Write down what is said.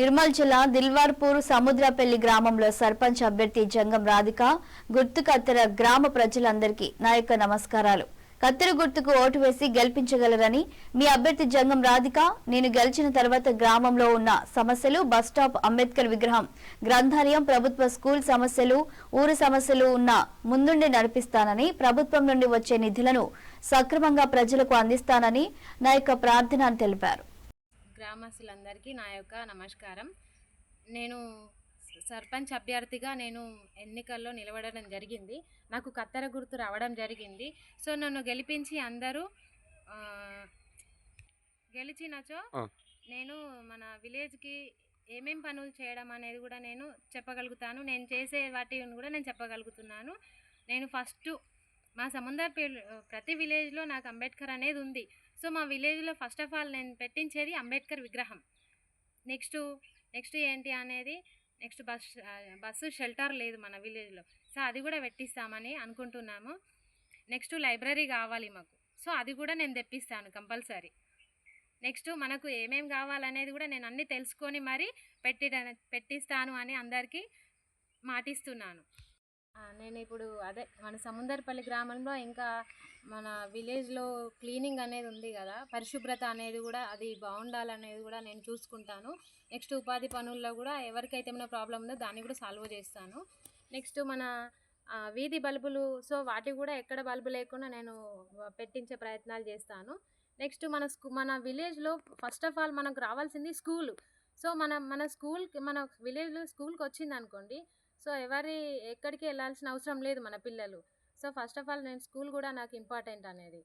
నిర్మల్ జిల్లా దిల్వార్పూర్ సముద్రపల్లి గ్రామంలో సర్పంచ్ అభ్యర్థి జంగం రాధిక గుర్తు కత్తెర గ్రామ ప్రజలందరికీ నా యొక్క నమస్కారాలు. కత్తెర గుర్తుకు ఓటు వేసి గెలిపించగలరని మీ అభ్యర్థి జంగం రాధిక నేను గెలిచిన తర్వాత గ్రామంలో ఉన్న సమస్యలు బస్టాప్ అంబేద్కర్ విగ్రహం గ్రంథాలయం ప్రభుత్వ స్కూల్ సమస్యలు ఊరు సమస్యలు ఉన్న ముందుండి నడిపిస్తానని ప్రభుత్వం నుండి వచ్చే నిధులను సక్రమంగా ప్రజలకు అందిస్తానని నా యొక్క ప్రార్థన అని తెలిపారు. గ్రామస్తులందరికీ నా యొక్క నమస్కారం. నేను సర్పంచ్ అభ్యర్థిగా నేను ఎన్నికల్లో నిలబడడం జరిగింది. నాకు కత్తెర గుర్తు రావడం జరిగింది. సో నన్ను గెలిపించి అందరూ గెలిచినచో. నేను మన విలేజ్కి ఏమేం పనులు చేయడం అనేది కూడా నేను చెప్పగలుగుతాను. నేను చేసే వాటిని కూడా నేను చెప్పగలుగుతున్నాను. నేను ఫస్ట్ మా సముందర్ ప్రతి విలేజ్లో నాకు అంబేద్కర్ అనేది ఉంది. సో మా విలేజ్లో ఫస్ట్ ఆఫ్ ఆల్ నేను పెట్టించేది అంబేద్కర్ విగ్రహం. నెక్స్ట్ నెక్స్ట్ ఏంటి అనేది నెక్స్ట్ బస్ బస్సు షెల్టర్ లేదు మన విలేజ్లో. సో అది కూడా పెట్టిస్తామని అనుకుంటున్నాము. నెక్స్ట్ లైబ్రరీ కావాలి మాకు. సో అది కూడా నేను తెప్పిస్తాను కంపల్సరీ. నెక్స్ట్ మనకు ఏమేమి కావాలనేది కూడా నేను అన్నీ తెలుసుకొని మరి పెట్టి పెట్టిస్తాను అని అందరికీ మాటిస్తున్నాను. నేను ఇప్పుడు అదే మన సముందరపల్లి గ్రామంలో ఇంకా మన విలేజ్లో క్లీనింగ్ అనేది ఉంది కదా పరిశుభ్రత అనేది కూడా అది బాగుండాలనేది కూడా నేను చూసుకుంటాను. నెక్స్ట్ ఉపాధి పనుల్లో కూడా ఎవరికైతే ఏమైనా ప్రాబ్లం ఉందో దాన్ని కూడా సాల్వ్ చేస్తాను. నెక్స్ట్ మన వీధి బల్బులు సో వాటి కూడా ఎక్కడ బల్బు లేకుండా నేను పెట్టించే ప్రయత్నాలు చేస్తాను. నెక్స్ట్ మన స్కూ మన విలేజ్లో ఫస్ట్ ఆఫ్ ఆల్ మనకు రావాల్సింది స్కూల్. సో మన మన స్కూల్ మన విలేజ్లో స్కూల్కి వచ్చింది అనుకోండి సో ఎవరి ఎక్కడికి వెళ్ళాల్సిన అవసరం లేదు మన పిల్లలు. సో ఫస్ట్ ఆఫ్ ఆల్ నేను స్కూల్ కూడా నాకు ఇంపార్టెంట్ అనేది.